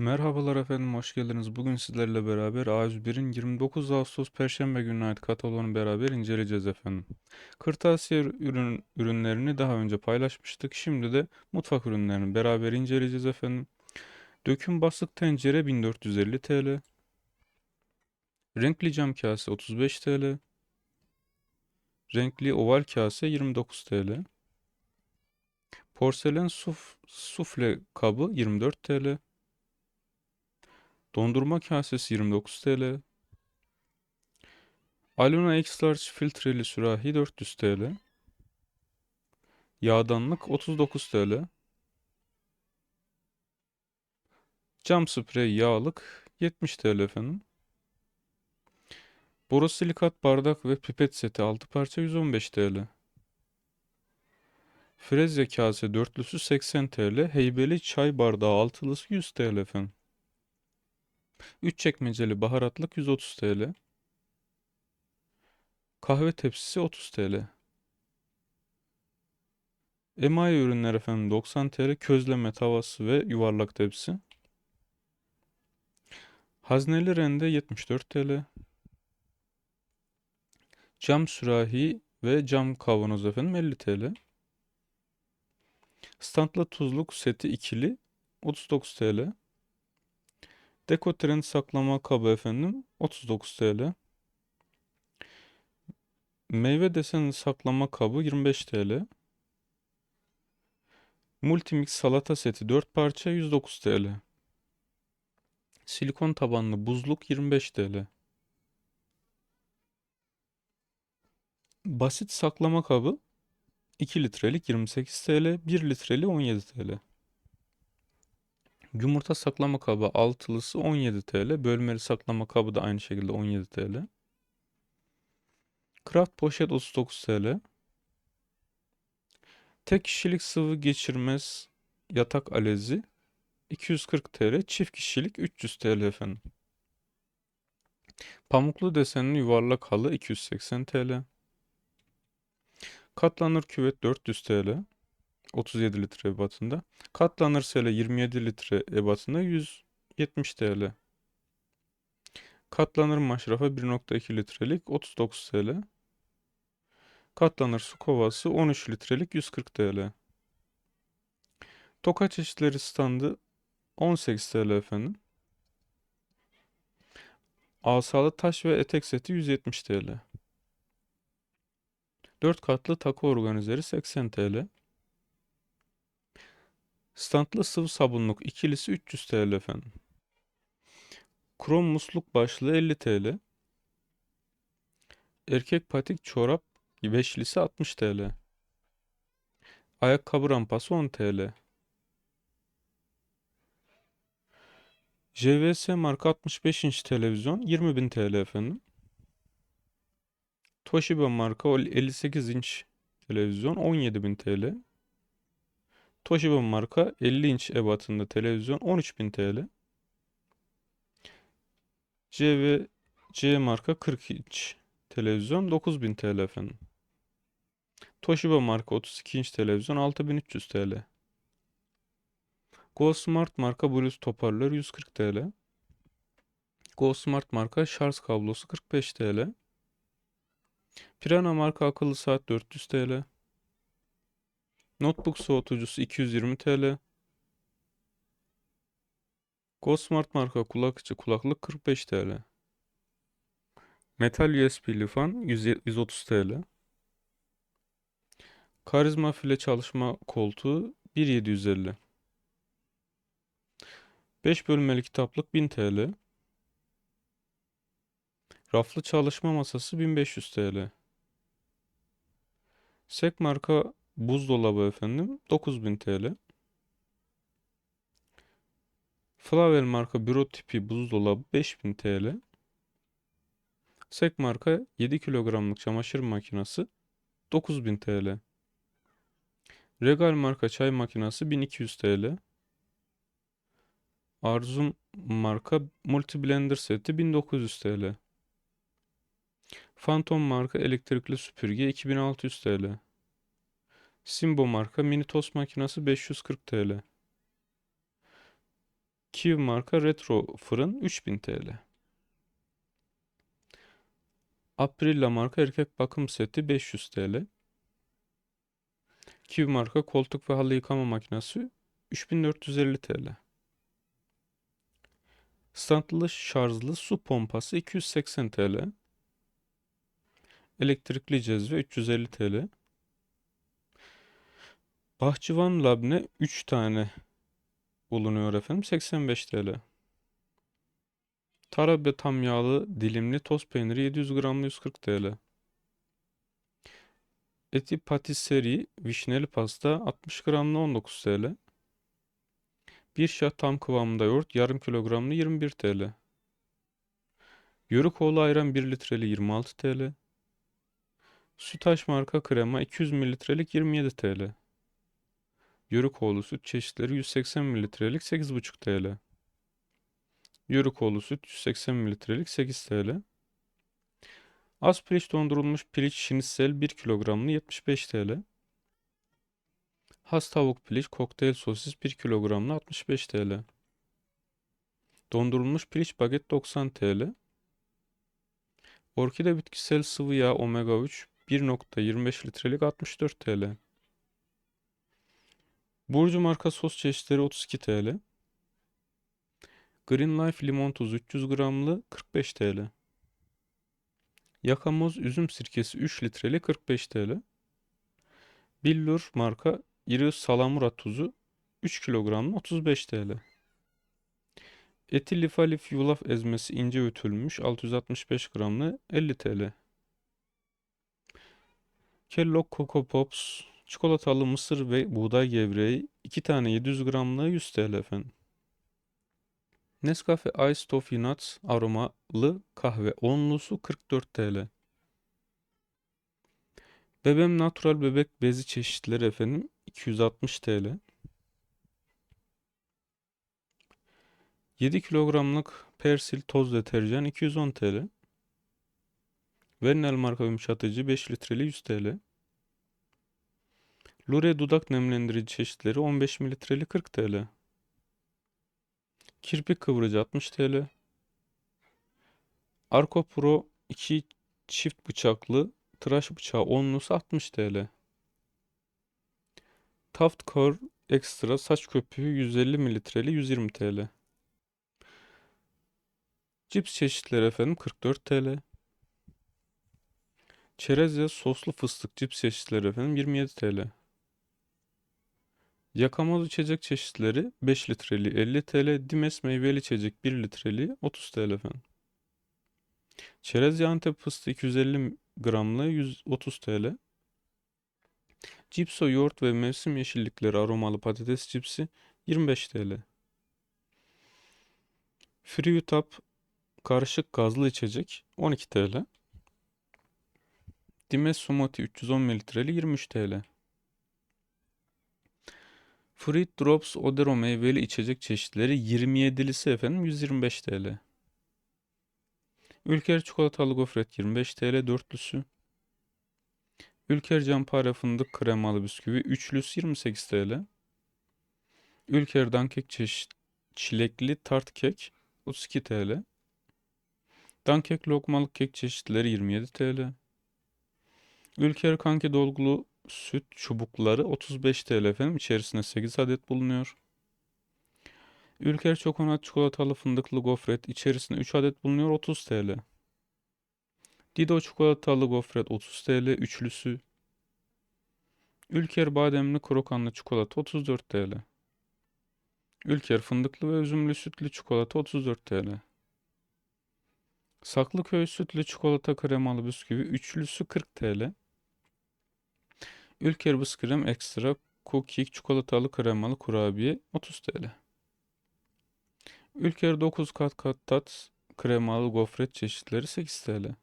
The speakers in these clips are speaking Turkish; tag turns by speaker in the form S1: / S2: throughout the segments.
S1: Merhabalar efendim, hoş geldiniz. Bugün sizlerle beraber A101'in 29 Ağustos Perşembe gününe ait kataloğunu beraber inceleyeceğiz efendim. Kırtasiye ürün, ürünlerini daha önce paylaşmıştık. Şimdi de mutfak ürünlerini beraber inceleyeceğiz efendim. Döküm basık tencere 1450 TL. Renkli cam kase 35 TL. Renkli oval kase 29 TL. Porselen suf, sufle kabı 24 TL. Dondurma kasesi 29 TL. Aluna X-Large filtreli sürahi 400 TL. Yağdanlık 39 TL. Cam sprey yağlık 70 TL efendim. Borosilikat bardak ve pipet seti 6 parça 115 TL. Frezya kase dörtlüsü 80 TL. Heybeli çay bardağı altılısı 100 TL efendim. 3 çekmeceli baharatlık 130 TL. Kahve tepsisi 30 TL. Emayi ürünler efendim 90 TL. Közleme tavası ve yuvarlak tepsi. Hazneli rende 74 TL. Cam sürahi ve cam kavanoz efendim 50 TL. Standlı tuzluk seti ikili 39 TL. Deko saklama kabı efendim 39 TL. Meyve desen saklama kabı 25 TL. Multimix salata seti 4 parça 109 TL. Silikon tabanlı buzluk 25 TL. Basit saklama kabı 2 litrelik 28 TL, 1 litreli 17 TL. Yumurta saklama kabı altılısı 17 TL. Bölmeli saklama kabı da aynı şekilde 17 TL. Kraft poşet 39 TL. Tek kişilik sıvı geçirmez yatak alezi 240 TL. Çift kişilik 300 TL efendim. Pamuklu desenli yuvarlak halı 280 TL. Katlanır küvet 400 TL. 37 litre ebatında. Katlanır sele 27 litre ebatında 170 TL. Katlanır maşrafa 1.2 litrelik 39 TL. Katlanır su kovası 13 litrelik 140 TL. Toka çeşitleri standı 18 TL efendim. Asalı taş ve etek seti 170 TL. 4 katlı takı organizeri 80 TL. Standlı sıvı sabunluk ikilisi 300 TL efendim. Krom musluk başlığı 50 TL. Erkek patik çorap beşlisi 60 TL. Ayakkabı rampası 10 TL. JVS marka 65 inç televizyon 20.000 TL efendim. Toshiba marka 58 inç televizyon 17.000 TL. Toshiba marka 50 inç ebatında televizyon 13.000 TL. C ve C marka 40 inç televizyon 9000 TL efendim. Toshiba marka 32 inç televizyon 6300 TL. Go Smart marka Bluetooth hoparlör 140 TL. Go Smart marka şarj kablosu 45 TL. Pirana marka akıllı saat 400 TL. Notebook soğutucusu 220 TL. Gosmart marka kulakçı kulaklık 45 TL. Metal USB'li fan 100 130 TL. Karizma file çalışma koltuğu 1750. 5 bölmeli kitaplık 1000 TL. Raflı çalışma masası 1500 TL. Sek marka buzdolabı efendim 9000 TL. Flavel marka büro tipi buzdolabı 5000 TL. Sek marka 7 kilogramlık çamaşır makinesi 9000 TL. Regal marka çay makinesi 1200 TL. Arzum marka multi blender seti 1900 TL. Phantom marka elektrikli süpürge 2600 TL. Simbo marka mini tost makinesi 540 TL. Kiwi marka retro fırın 3000 TL. Aprilla marka erkek bakım seti 500 TL. Kiwi marka koltuk ve halı yıkama makinesi 3450 TL. Standlı şarjlı su pompası 280 TL. Elektrikli cezve 350 TL. Bahçıvan labne 3 tane bulunuyor efendim 85 TL. Tarabe tam yağlı dilimli toz peyniri 700 gramlı 140 TL. Eti patisserie vişneli pasta 60 gramlı 19 TL. Bir şah tam kıvamında yoğurt yarım kilogramlı 21 TL. Yörükoğlu ayran 1 litreli 26 TL. Sütaş marka krema 200 mililitrelik 27 TL. Yörükoğlu süt çeşitleri 180 mililitrelik 8,5 TL. Yörükoğlu süt 180 mililitrelik 8 TL. Az piliç dondurulmuş piliç şinitsel 1 kilogramlı 75 TL. Has tavuk piliç kokteyl sosis 1 kilogramlı 65 TL. Dondurulmuş piliç baget 90 TL. Orkide bitkisel sıvı yağ omega 3 1.25 litrelik 64 TL. Burcu marka sos çeşitleri 32 TL. Green Life limon tuzu 300 gramlı 45 TL. Yakamoz üzüm sirkesi 3 litreli 45 TL. Billur marka iri salamura tuzu 3 kilogramlı 35 TL. Eti lifalif yulaf ezmesi ince ötülmüş 665 gramlı 50 TL. Kellogg Coco Pops çikolatalı mısır ve buğday gevreği 2 tane 700 gramlığı 100 TL efendim. Nescafe Ice Toffee Nuts aromalı kahve onlusu 44 TL. Bebem Natural bebek bezi çeşitleri efendim 260 TL. 7 kilogramlık Persil toz deterjan 210 TL. Vernel marka yumuşatıcı 5 litreli 100 TL. Lure dudak nemlendirici çeşitleri 15 mililitreli 40 TL. Kirpik kıvırıcı 60 TL. Arco Pro 2 çift bıçaklı tıraş bıçağı onlusu 60 TL. Taft Core Extra saç köpüğü 150 mililitreli 120 TL. Cips çeşitleri efendim 44 TL. Çerezya soslu fıstık cips çeşitleri efendim 27 TL. Yakamoz içecek çeşitleri 5 litreli 50 TL. Dimes meyveli içecek 1 litreli 30 TL efendim. Çerez Antep fıstığı 250 gramlı 130 TL. Cipso yoğurt ve mevsim yeşillikleri aromalı patates cipsi 25 TL. Friutap karışık gazlı içecek 12 TL. Dimes Sumati 310 mililitreli 23 TL. Fruit Drops Odero meyveli içecek çeşitleri 27'lisi efendim 125 TL. Ülker çikolatalı gofret 25 TL dörtlüsü. Ülker campare fındık kremalı bisküvi üçlüsü 28 TL. Ülker dankek çeşit çilekli tart kek 32 TL. Dankek lokmalık kek çeşitleri 27 TL. Ülker kanki dolgulu süt çubukları 35 TL efendim. İçerisinde 8 adet bulunuyor. Ülker çokonat çikolatalı fındıklı gofret içerisinde 3 adet bulunuyor 30 TL. Dido çikolatalı gofret 30 TL üçlüsü. Ülker bademli krokanlı çikolata 34 TL. Ülker fındıklı ve üzümlü sütlü çikolata 34 TL. Saklıköy sütlü çikolata kremalı bisküvi üçlüsü 40 TL. Ülker Bıskrem Ekstra Cookie çikolatalı kremalı kurabiye 30 TL. Ülker 9 kat kat tat kremalı gofret çeşitleri 8 TL.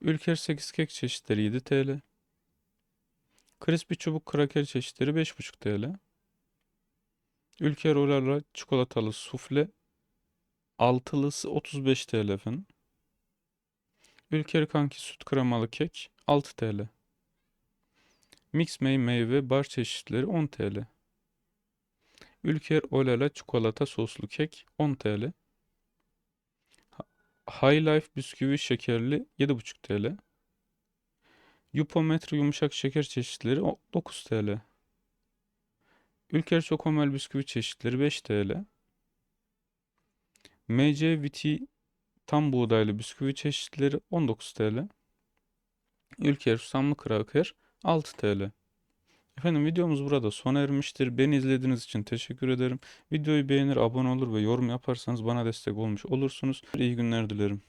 S1: Ülker 8 kek çeşitleri 7 TL. Crispy çubuk kraker çeşitleri 5,5 TL. Ülker Olala çikolatalı sufle altılısı 35 TL efendim. Ülker Kanki süt kremalı kek 6 TL. Mix mey meyve bar çeşitleri 10 TL. Ülker Olala çikolata soslu kek 10 TL. High Life bisküvi şekerli 7,5 TL. Yupometre yumuşak şeker çeşitleri o- 9 TL. Ülker Çokomel bisküvi çeşitleri 5 TL. MC Viti tam buğdaylı bisküvi çeşitleri 19 TL. Ülker susamlı kraker 6 TL. Efendim videomuz burada sona ermiştir. Beni izlediğiniz için teşekkür ederim. Videoyu beğenir, abone olur ve yorum yaparsanız bana destek olmuş olursunuz. İyi günler dilerim.